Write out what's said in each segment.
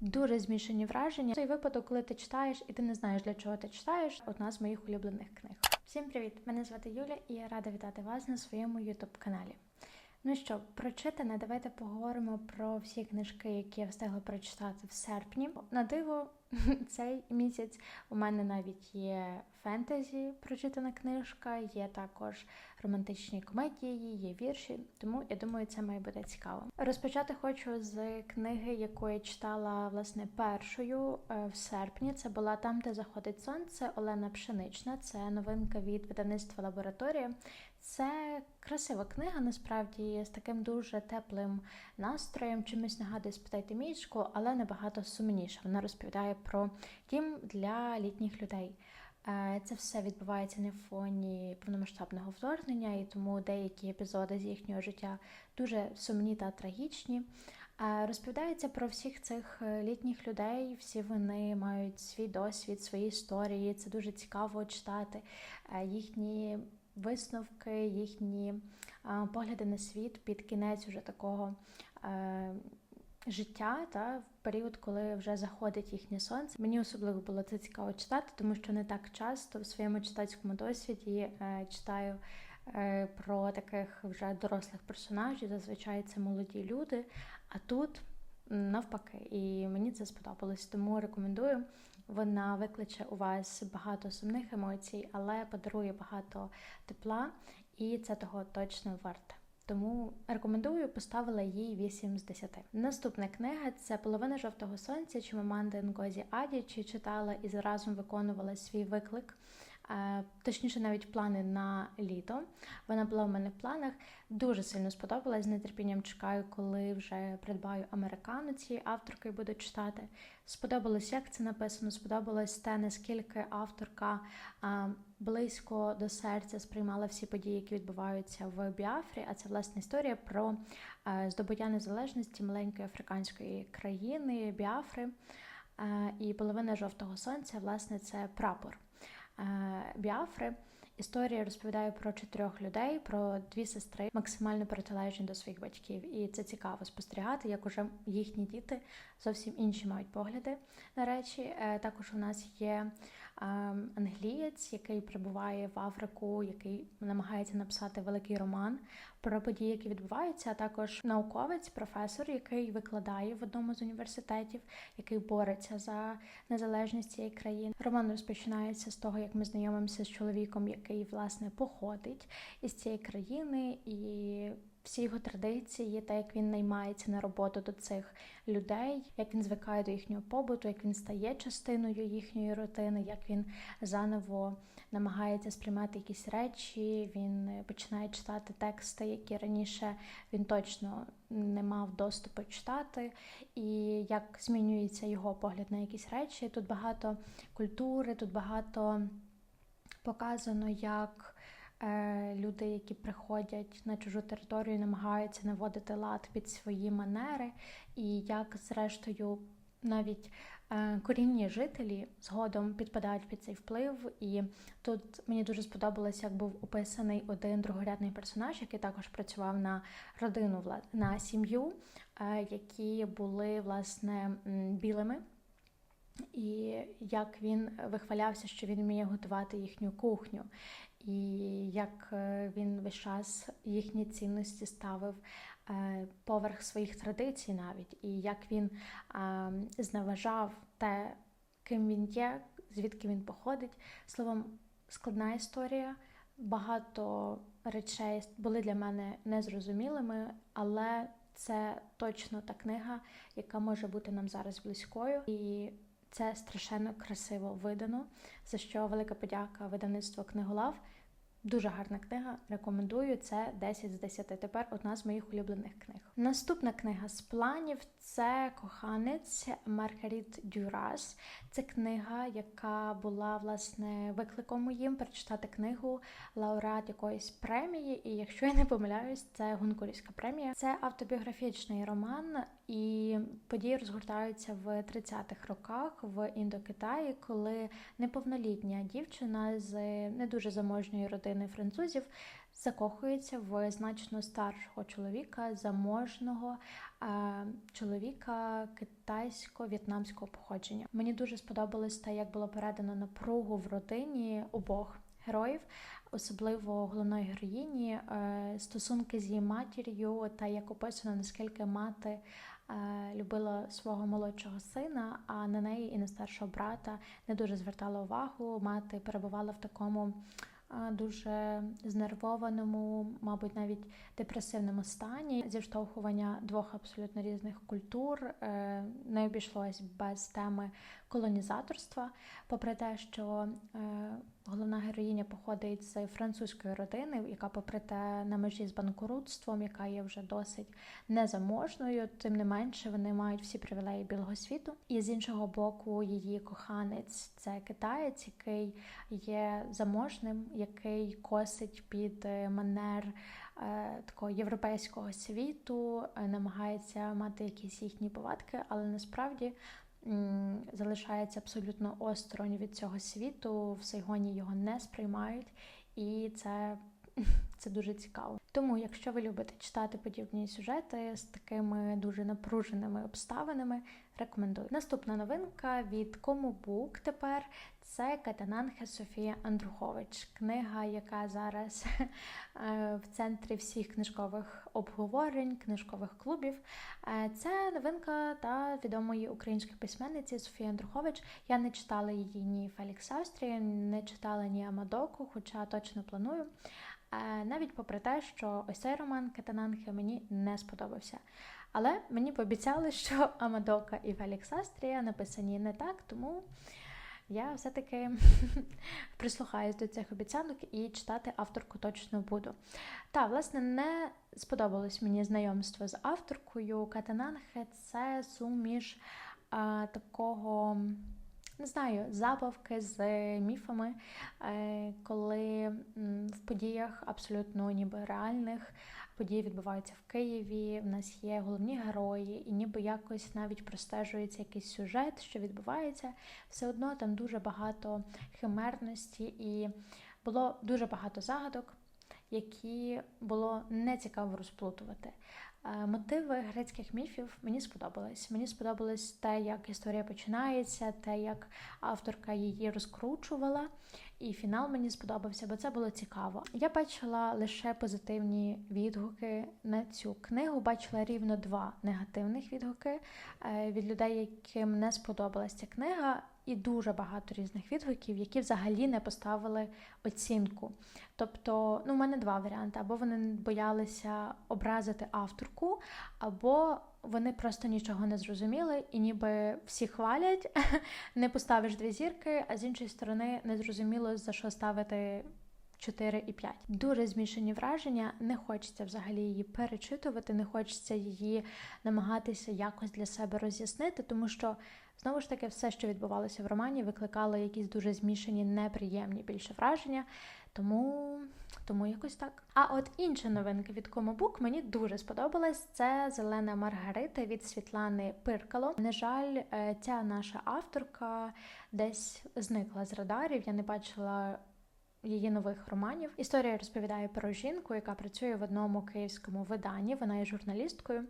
Дуже змішані враження. Той випадок, коли ти читаєш і ти не знаєш для чого ти читаєш. Одна з моїх улюблених книг. Всім привіт! Мене звати Юля, і я рада вітати вас на своєму ютуб каналі. Ну що, прочитане, давайте поговоримо про всі книжки, які я встигла прочитати в серпні. На диво, цей місяць у мене навіть є фентезі прочитана книжка, є також романтичні комедії, є вірші, тому я думаю, це має бути цікаво. Розпочати хочу з книги, яку я читала власне першою е, в серпні. Це була там, де заходить сонце Олена Пшенична. Це новинка від видавництва лабораторія. Це красива книга, насправді з таким дуже теплим настроєм. Чимось нагадує спитайте мішку, але набагато сумніше. Вона розповідає про дім для літніх людей. Е, це все відбувається на фоні повномасштабного вторгнення, і тому деякі епізоди з їхнього життя дуже сумні та трагічні. Е, розповідається про всіх цих е, літніх людей. Всі вони мають свій досвід, свої історії. Це дуже цікаво читати їхні висновки, їхні погляди на світ під кінець уже такого життя, та в період, коли вже заходить їхнє сонце. Мені особливо було це цікаво читати, тому що не так часто в своєму читацькому досвіді е, читаю е, про таких вже дорослих персонажів. Зазвичай це молоді люди. А тут навпаки, і мені це сподобалось, тому рекомендую. Вона викличе у вас багато сумних емоцій, але подарує багато тепла, і це того точно варте. Тому рекомендую, поставила їй 8 з 10. Наступна книга це половина жовтого сонця Чимаманди Ngozi Адічі читала і заразом виконувала свій виклик. Точніше, навіть плани на літо. Вона була в мене в планах. Дуже сильно сподобалась. З нетерпінням чекаю, коли вже придбаю американу цієї авторки і буду читати. Сподобалось, як це написано. Сподобалось те, наскільки авторка близько до серця сприймала всі події, які відбуваються в Біафрі. А це власне історія про здобуття незалежності маленької африканської країни Біафри. І половина жовтого сонця, власне, це прапор. Біафри. Історія розповідає про чотирьох людей, про дві сестри, максимально протилежні до своїх батьків. І це цікаво спостерігати, як уже їхні діти зовсім інші мають погляди на речі. Е, також у нас є англієць, який прибуває в Африку, який намагається написати великий роман про події, які відбуваються. А також науковець, професор, який викладає в одному з університетів, який бореться за незалежність цієї країни. Роман розпочинається з того, як ми знайомимося з чоловіком, який власне походить із цієї країни і всі його традиції, те, як він наймається на роботу до цих людей, як він звикає до їхнього побуту, як він стає частиною їхньої рутини, як він заново намагається сприймати якісь речі. Він починає читати тексти, які раніше він точно не мав доступу читати, і як змінюється його погляд на якісь речі. Тут багато культури, тут багато показано, як Е, люди, які приходять на чужу територію, намагаються наводити лад під свої манери, і як, зрештою, навіть е, корінні жителі згодом підпадають під цей вплив. І тут мені дуже сподобалось, як був описаний один другорядний персонаж, який також працював на родину на сім'ю, е, які були власне білими. І як він вихвалявся, що він вміє готувати їхню кухню, і як е, він весь час їхні цінності ставив е, поверх своїх традицій, навіть, і як він зневажав те, ким він є, звідки він походить. Словом, складна історія. Багато речей були для мене незрозумілими, але це точно та книга, яка може бути нам зараз близькою. І це страшенно красиво видано, за що велика подяка видавництву книголав. Дуже гарна книга, рекомендую. Це 10 з 10. Тепер одна з моїх улюблених книг. Наступна книга з планів це коханець Маргаріт Дюрас. Це книга, яка була власне викликом моїм прочитати книгу лауреат якоїсь премії. І якщо я не помиляюсь, це Гонкурівська премія. Це автобіографічний роман, і події розгортаються в 30-х роках в Індокитаї, коли неповнолітня дівчина з не дуже заможньої родини французів закохується в значно старшого чоловіка, заможного, чоловіка китайсько-в'єтнамського походження. Мені дуже сподобалось те, як було передано напругу в родині обох героїв, особливо головної героїні, е, стосунки з її матір'ю, та як описано, наскільки мати е, любила свого молодшого сина, а на неї і на старшого брата не дуже звертала увагу. Мати перебувала в такому дуже знервованому, мабуть, навіть депресивному стані зіштовхування двох абсолютно різних культур е, не обійшлось без теми колонізаторства, попри те, що е, головна героїня походить з французької родини, яка, попри те, на межі з банкрутством, яка є вже досить незаможною, тим не менше вони мають всі привілеї білого світу. І з іншого боку, її коханець це китаєць, який є заможним, який косить під е, манер. Е, такого європейського світу намагається мати якісь їхні повадки, але насправді залишається абсолютно осторонь від цього світу, в Сайгоні його не сприймають, і це, це дуже цікаво. Тому, якщо ви любите читати подібні сюжети з такими дуже напруженими обставинами, рекомендую. Наступна новинка від Кому Бук тепер це Катананхе Софія Андрухович, книга, яка зараз е, в центрі всіх книжкових обговорень, книжкових клубів. Е, це новинка та відомої української письменниці Софії Андрухович. Я не читала її ні Фелікс Австрії, не читала ні Амадоку, хоча точно планую. Е, навіть попри те, що ось цей роман Катананхе мені не сподобався. Але мені пообіцяли, що Амадока і Фелікс Астрія написані не так, тому я все-таки прислухаюсь до цих обіцянок і читати авторку точно буду. Та, власне, не сподобалось мені знайомство з авторкою. Катананхе це суміш а, такого. Не знаю, забавки з міфами, е, коли в подіях абсолютно ніби реальних події відбуваються в Києві. В нас є головні герої, і ніби якось навіть простежується якийсь сюжет, що відбувається. Все одно там дуже багато химерності, і було дуже багато загадок, які було нецікаво розплутувати. Е, мотиви грецьких міфів мені сподобались. Мені сподобалось те, як історія починається, те, як авторка її розкручувала. І фінал мені сподобався, бо це було цікаво. Я бачила лише позитивні відгуки на цю книгу. Бачила рівно два негативних відгуки е, від людей, яким не сподобалася ця книга і дуже багато різних відгуків, які взагалі не поставили оцінку. Тобто, ну, в мене два варіанти: або вони боялися образити авторку, або вони просто нічого не зрозуміли, і ніби всі хвалять, не поставиш дві зірки, а з іншої сторони не зрозуміло за що ставити. 4 і 5. Дуже змішані враження, не хочеться взагалі її перечитувати, не хочеться її намагатися якось для себе роз'яснити, тому що Знову ж таки, все, що відбувалося в романі, викликало якісь дуже змішані, неприємні більше враження. Тому тому якось так. А от інша новинка від Комобук мені дуже сподобалась. Це Зелена Маргарита від Світлани Пиркало. На жаль, е, ця наша авторка десь зникла з радарів. Я не бачила. Її нових романів. Історія розповідає про жінку, яка працює в одному київському виданні. Вона є журналісткою,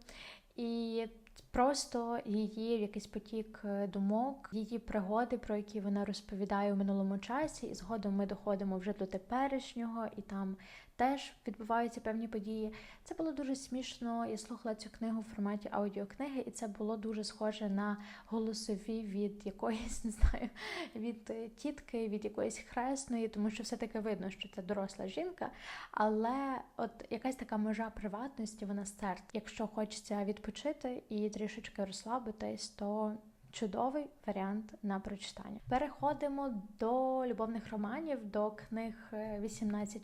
і Просто її якийсь потік е, думок, її пригоди, про які вона розповідає у минулому часі, і згодом ми доходимо вже до теперішнього, і там теж відбуваються певні події. Це було дуже смішно. Я слухала цю книгу в форматі аудіокниги, і це було дуже схоже на голосові від якоїсь, не знаю, від е, тітки, від якоїсь хресної, тому що все-таки видно, що це доросла жінка. Але от якась така межа приватності, вона стерт. Якщо хочеться відпочити і трішечки розслабитись, то чудовий варіант на прочитання. Переходимо до любовних романів, до книг 18.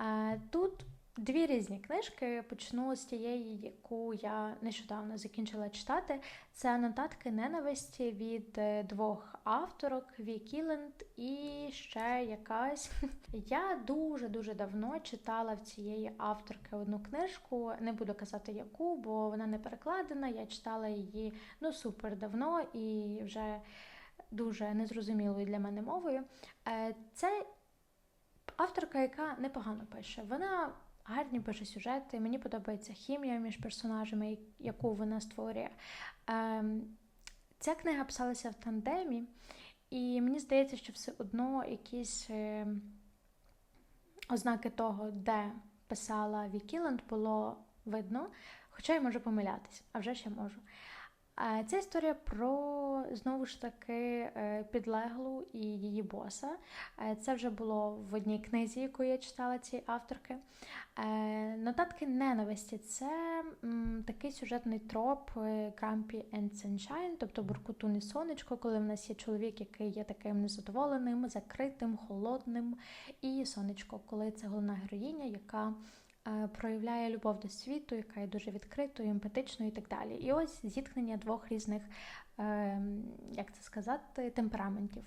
Е, тут Дві різні книжки. Почну з тієї, яку я нещодавно закінчила читати. Це нотатки ненависті від е, двох авторок Ві Кіленд і ще якась. Я дуже-дуже давно читала в цієї авторки одну книжку. Не буду казати яку, бо вона не перекладена. Я читала її ну супер давно і вже дуже незрозумілою для мене мовою. Е, це авторка, яка непогано пише. Вона гарні боже сюжети. Мені подобається хімія між персонажами, яку вона створює. Ем, Ця книга писалася в тандемі, і мені здається, що все одно якісь е, ознаки того, де писала Вікіланд, було видно, хоча я можу помилятись, а вже ще можу. Е, Ця історія про знову ж таки е, підлеглу і її боса. Е, Це вже було в одній книзі, яку я читала цієї авторки. Е, Нотатки ненависті це такий сюжетний троп Grumpy and Sunshine, тобто буркутун і сонечко, коли в нас є чоловік, який є таким незадоволеним, закритим, холодним, і сонечко, коли це головна героїня, яка проявляє любов до світу, яка є дуже відкритою, емпатичною і так далі. І ось зіткнення двох різних, е, як це сказати, темпераментів.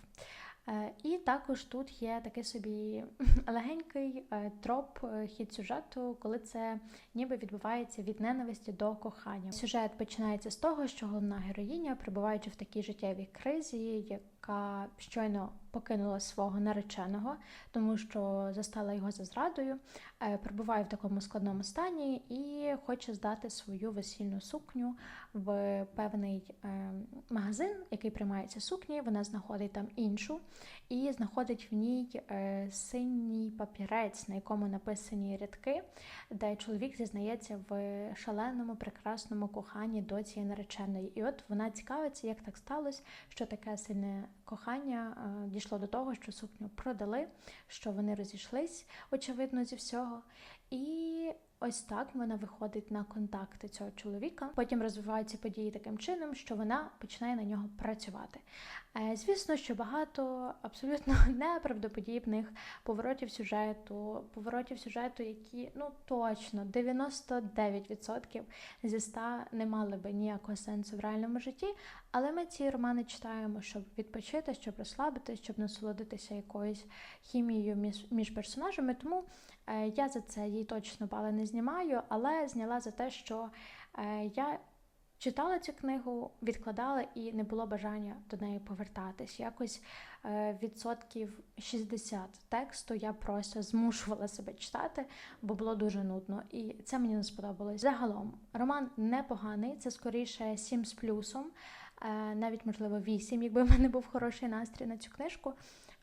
Е, І також тут є такий собі легенький е, троп е, хід сюжету, коли це ніби відбувається від ненависті до кохання. Сюжет починається з того, що головна героїня, перебуваючи в такій життєвій кризі, яка щойно покинула свого нареченого, тому що застала його за зрадою, е, перебуває в такому складному стані і хоче здати свою весільну сукню в певний е, магазин, який приймається сукні. Вона знаходить там іншу і знаходить в ній е, синій папірець, на якому написані рядки, де чоловік зізнається в шаленому, прекрасному коханні до цієї нареченої. І от вона цікавиться, як так сталося, що таке сильне кохання дійшло до того, що сукню продали, що вони розійшлись, очевидно, зі всього. І ось так вона виходить на контакти цього чоловіка. Потім розвиваються події таким чином, що вона починає на нього працювати. Е, Звісно, що багато абсолютно неправдоподібних поворотів сюжету, поворотів сюжету, які ну точно 99% зі 100 не мали би ніякого сенсу в реальному житті. Але ми ці романи читаємо, щоб відпочити, щоб розслабитись, щоб насолодитися якоюсь хімією між, персонажами. Тому я за це їй точно бали не знімаю, але зняла за те, що е, я читала цю книгу, відкладала і не було бажання до неї повертатись. Якось е, відсотків 60 тексту я просто змушувала себе читати, бо було дуже нудно. І це мені не сподобалось. Загалом, роман непоганий, це скоріше 7 з плюсом, е, навіть можливо 8, якби в мене був хороший настрій на цю книжку.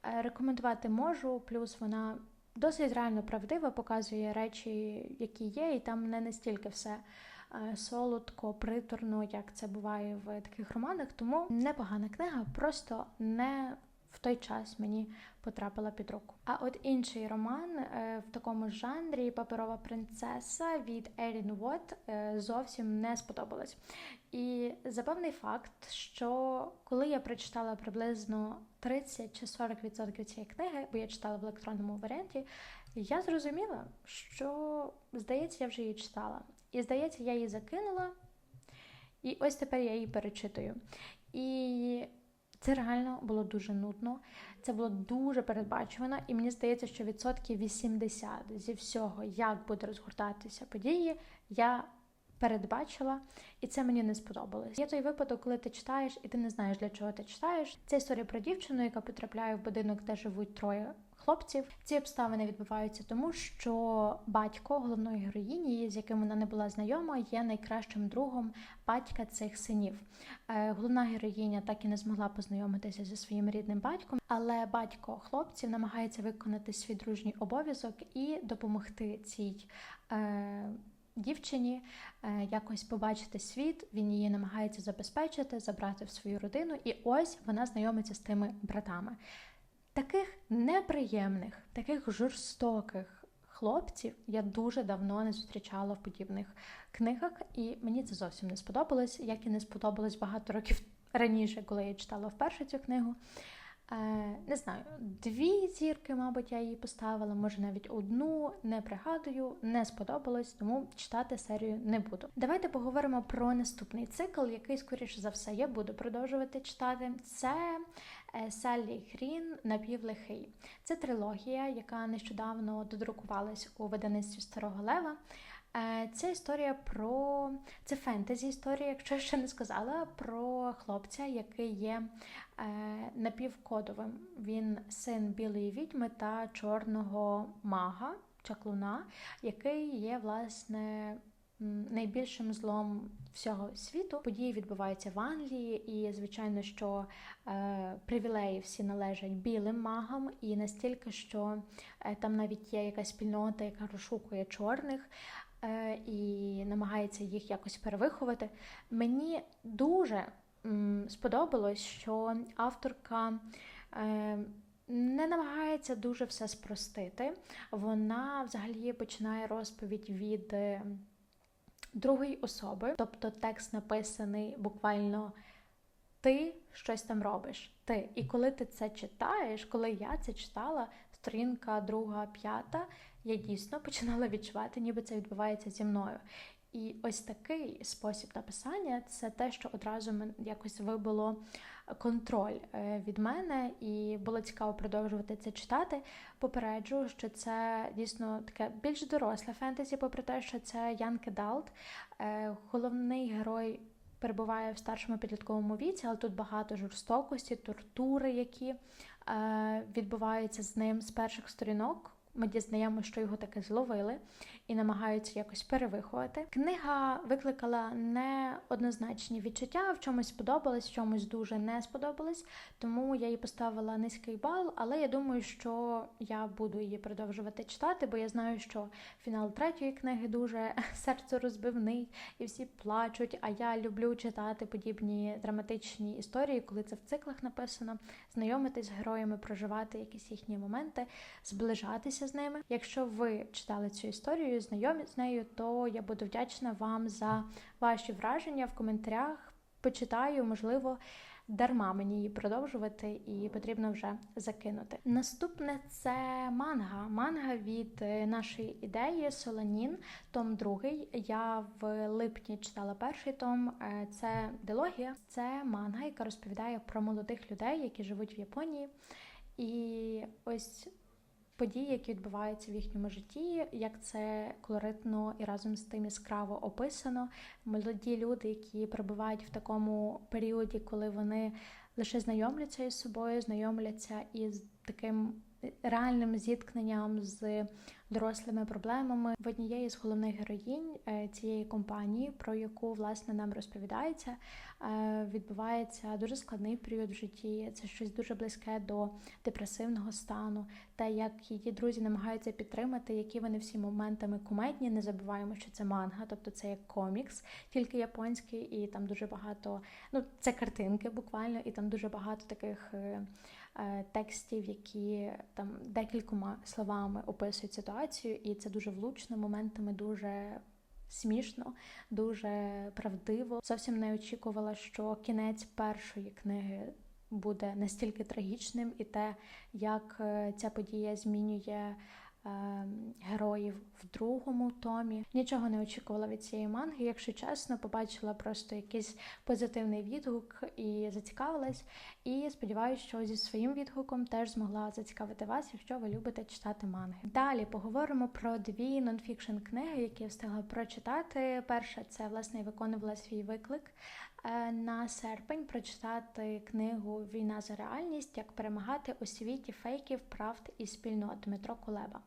Е, Рекомендувати можу, плюс вона досить реально правдива, показує речі, які є, і там не настільки все е, солодко, приторно, як це буває в таких романах. Тому непогана книга, просто не в той час мені потрапила під руку. А от інший роман е, в такому жанрі Паперова принцеса від Ерін Уотт е, зовсім не сподобалась. І запевний факт, що коли я прочитала приблизно 30 чи 40% цієї книги, бо я читала в електронному варіанті, я зрозуміла, що, здається, я вже її читала. І здається, я її закинула, і ось тепер я її перечитую. І це реально було дуже нудно. Це було дуже передбачувано, і мені здається, що відсотків 80 зі всього, як буде розгортатися події, я передбачила, і це мені не сподобалось. Є той випадок, коли ти читаєш, і ти не знаєш, для чого ти читаєш. Це історія про дівчину, яка потрапляє в будинок, де живуть троє хлопців. Ці обставини відбуваються тому, що батько головної героїні, з яким вона не була знайома, є найкращим другом батька цих синів. Е, Головна героїня так і не змогла познайомитися зі своїм рідним батьком, але батько хлопців намагається виконати свій дружній обов'язок і допомогти цій. Е, Дівчині е, якось побачити світ, він її намагається забезпечити, забрати в свою родину, і ось вона знайомиться з тими братами. Таких неприємних, таких жорстоких хлопців я дуже давно не зустрічала в подібних книгах, і мені це зовсім не сподобалось, як і не сподобалось багато років раніше, коли я читала вперше цю книгу. Е, не знаю, дві зірки, мабуть, я її поставила, може навіть одну, не пригадую, не сподобалось, тому читати серію не буду. Давайте поговоримо про наступний цикл, який, скоріше за все, я буду продовжувати читати. Це е, Саллі Грін Напівлихий. Це трилогія, яка нещодавно додрукувалась у видавництві Старого Лева. Е, Це історія про це фентезі історія, якщо ще не сказала, про хлопця, який є е, напівкодовим. Він син білої відьми та чорного мага. чаклуна, який є власне найбільшим злом всього світу. Події відбуваються в Англії, і звичайно, що е, привілеї всі належать білим магам, і настільки, що там навіть є якась спільнота, яка розшукує чорних. Е, І намагається їх якось перевиховати. Мені дуже сподобалось, що авторка е, не намагається дуже все спростити. Вона взагалі починає розповідь від е, другої особи, тобто текст написаний буквально ти щось там робиш. Ти. І коли ти це читаєш, коли я це читала, сторінка друга, п'ята, я дійсно починала відчувати, ніби це відбувається зі мною. І ось такий спосіб написання це те, що одразу якось вибило контроль е, від мене, і було цікаво продовжувати це читати. Попереджу, що це дійсно таке більш доросле фентезі, попри те, що це Янки Кедалт. Е, Головний герой перебуває в старшому підлітковому віці, але тут багато жорстокості, тортури, які е, відбуваються з ним з перших сторінок. Ми дізнаємо, що його таки зловили і намагаються якось перевиховати. Книга викликала неоднозначні відчуття, в чомусь сподобалось, в чомусь дуже не сподобалось, тому я їй поставила низький бал, але я думаю, що я буду її продовжувати читати, бо я знаю, що фінал третьої книги дуже серцерозбивний і всі плачуть. А я люблю читати подібні драматичні історії, коли це в циклах написано, знайомитись з героями, проживати якісь їхні моменти, зближатися з ними. Якщо ви читали цю історію, знайомі з нею, то я буду вдячна вам за ваші враження в коментарях. Почитаю, можливо, дарма мені її продовжувати, і потрібно вже закинути. Наступне це манга. Манга від е, нашої ідеї Соланін, том другий. Я в липні читала перший том. Е, Це дилогія, це манга, яка розповідає про молодих людей, які живуть в Японії. І ось події, які відбуваються в їхньому житті, як це колоритно і разом з тим яскраво описано. Молоді люди, які перебувають в такому періоді, коли вони лише знайомляться із собою, знайомляться із таким реальним зіткненням з дорослими проблемами в однієї з головних героїнь е, цієї компанії, про яку власне нам розповідається, е, відбувається дуже складний період в житті. Це щось дуже близьке до депресивного стану, те, як її друзі намагаються підтримати, які вони всі моментами кумедні. Не забуваємо, що це манга, тобто це як комікс, тільки японський, і там дуже багато. Ну, це картинки буквально, і там дуже багато таких. Е, Текстів, які там декількома словами описують ситуацію, і це дуже влучно, моментами дуже смішно, дуже правдиво. Зовсім не очікувала, що кінець першої книги буде настільки трагічним, і те, як е, ця подія змінює. Е, Героїв в другому томі нічого не очікувала від цієї манги. Якщо чесно, побачила просто якийсь позитивний відгук і зацікавилась. І сподіваюся, що зі своїм відгуком теж змогла зацікавити вас, якщо ви любите читати манги. Далі поговоримо про дві нонфікшн книги, які я встигла прочитати. Перша це власне виконувала свій виклик на серпень прочитати книгу Війна за реальність, як перемагати у світі фейків, правд і спільнот Дмитро Кулеба.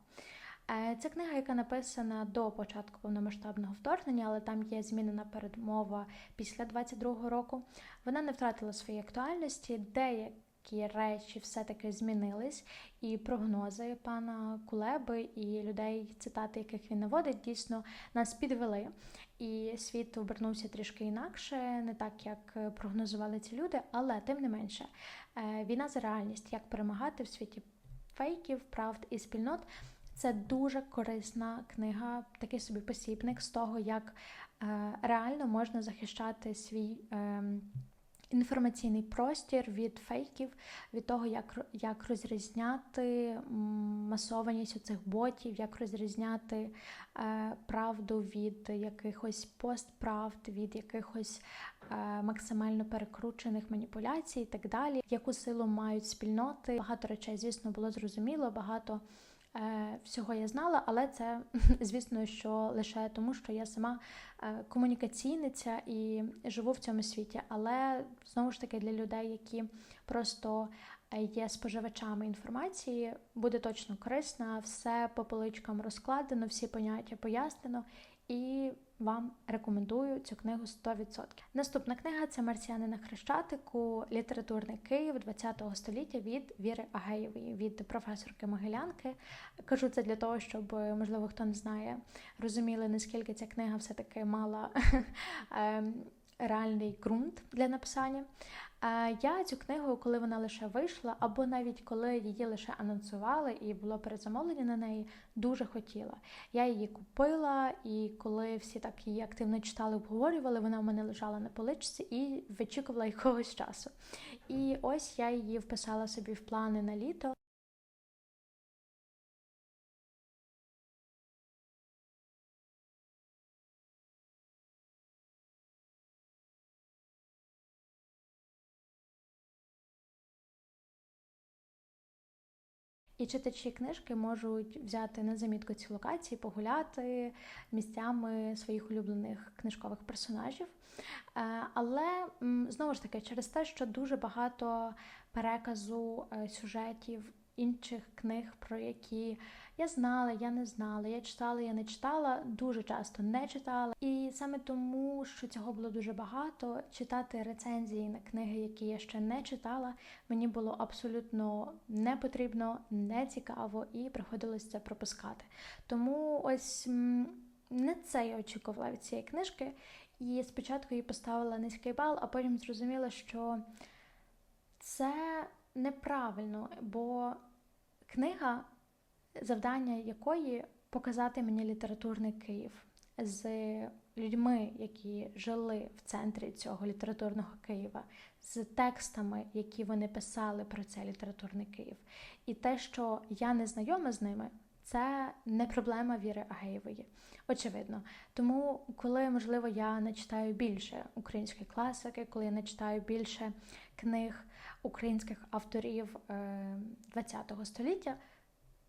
Е, Це книга, яка написана до початку повномасштабного вторгнення, але там є змінена передмова після 22-го року. Вона не втратила своєї актуальності. Деякі речі все-таки змінились, і прогнози пана Кулеби і людей, цитати яких він наводить, дійсно нас підвели. І світ обернувся трішки інакше, не так як прогнозували ці люди, але тим не менше, е, війна за реальність, як перемагати в світі фейків, правд і спільнот. Це дуже корисна книга, такий собі посібник з того, як е, реально можна захищати свій е, інформаційний простір від фейків, від того, як, як розрізняти масованість цих ботів, як розрізняти е, правду від якихось постправд, від якихось е, максимально перекручених маніпуляцій і так далі, яку силу мають спільноти. Багато речей, звісно, було зрозуміло, багато всього я знала, але це, звісно, що лише тому, що я сама е, комунікаційниця і живу в цьому світі. Але знову ж таки для людей, які просто е, є споживачами інформації, буде точно корисно, все по поличкам розкладено, всі поняття пояснено. І вам рекомендую цю книгу 100%. Наступна книга це Марсіани на Хрещатику, літературний Київ ХХ століття від Віри Агеєвої, від професорки Могилянки. Кажу це для того, щоб, можливо, хто не знає, розуміли, наскільки ця книга все-таки мала ем, реальний ґрунт для написання. Я цю книгу, коли вона лише вийшла, або навіть коли її лише анонсували і було перезамовлення на неї, дуже хотіла. Я її купила, і коли всі так її активно читали, обговорювали, вона в мене лежала на поличці і вичікувала якогось часу. І ось я її вписала собі в плани на літо. І читачі книжки можуть взяти на замітку ці локації, погуляти місцями своїх улюблених книжкових персонажів. Е, але знову ж таки, через те, що дуже багато переказу е, сюжетів інших книг, про які я знала, я не знала, я читала, я не читала, дуже часто не читала. І саме тому, що цього було дуже багато, читати рецензії на книги, які я ще не читала, мені було абсолютно не потрібно, не цікаво і приходилось це пропускати. Тому ось не це я очікувала від цієї книжки. І спочатку їй поставила низький бал, а потім зрозуміла, що це неправильно, бо книга, завдання якої показати мені літературний Київ з людьми, які жили в центрі цього літературного Києва, з текстами, які вони писали про цей літературний Київ. І те, що я не знайома з ними, це не проблема Віри Агеєвої, очевидно. Тому, коли, можливо, я не читаю більше української класики, коли я не читаю більше книг українських авторів ХХ е, століття,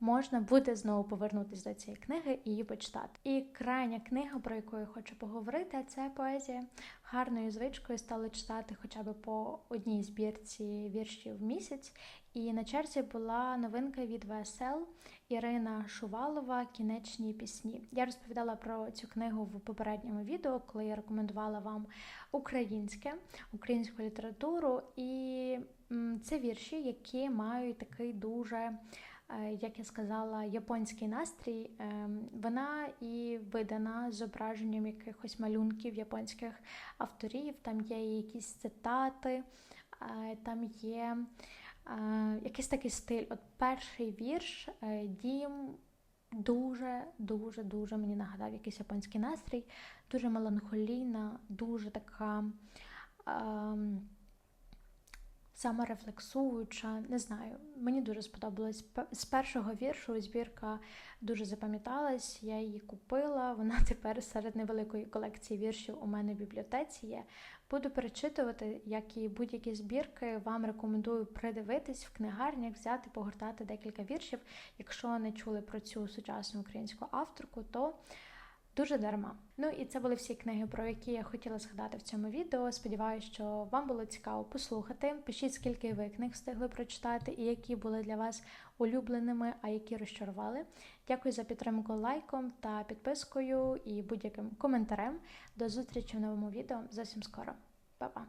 можна буде знову повернутися до цієї книги і її почитати. І крайня книга, про яку я хочу поговорити, це поезія. Гарною звичкою стали читати хоча б по одній збірці віршів в місяць. І на черзі була новинка від ВСЛ Ірина Шувалова Кінечні пісні. Я розповідала про цю книгу в попередньому відео, коли я рекомендувала вам українське, українську літературу. І це вірші, які мають такий дуже як я сказала, японський настрій. Ем, вона і видана зображенням якихось малюнків японських авторів. Там є якісь цитати, е, там є е, якийсь такий стиль. От перший вірш дім. Дуже, дуже, дуже мені нагадав якийсь японський настрій, дуже меланхолійна, дуже така. Ем, саморефлексуюча, не знаю, мені дуже сподобалось. З першого віршу збірка дуже запам'яталась, я її купила. Вона тепер серед невеликої колекції віршів у мене в бібліотеці є. Буду перечитувати, як і будь-які збірки. Вам рекомендую придивитись в книгарнях, взяти, погортати декілька віршів. Якщо не чули про цю сучасну українську авторку, то Дуже дарма. Ну і це були всі книги, про які я хотіла згадати в цьому відео. Сподіваюся, що вам було цікаво послухати. Пишіть, скільки ви книг встигли прочитати, і які були для вас улюбленими, а які розчарували. Дякую за підтримку лайком та підпискою і будь-яким коментарем. До зустрічі в новому відео зовсім скоро. Па-па!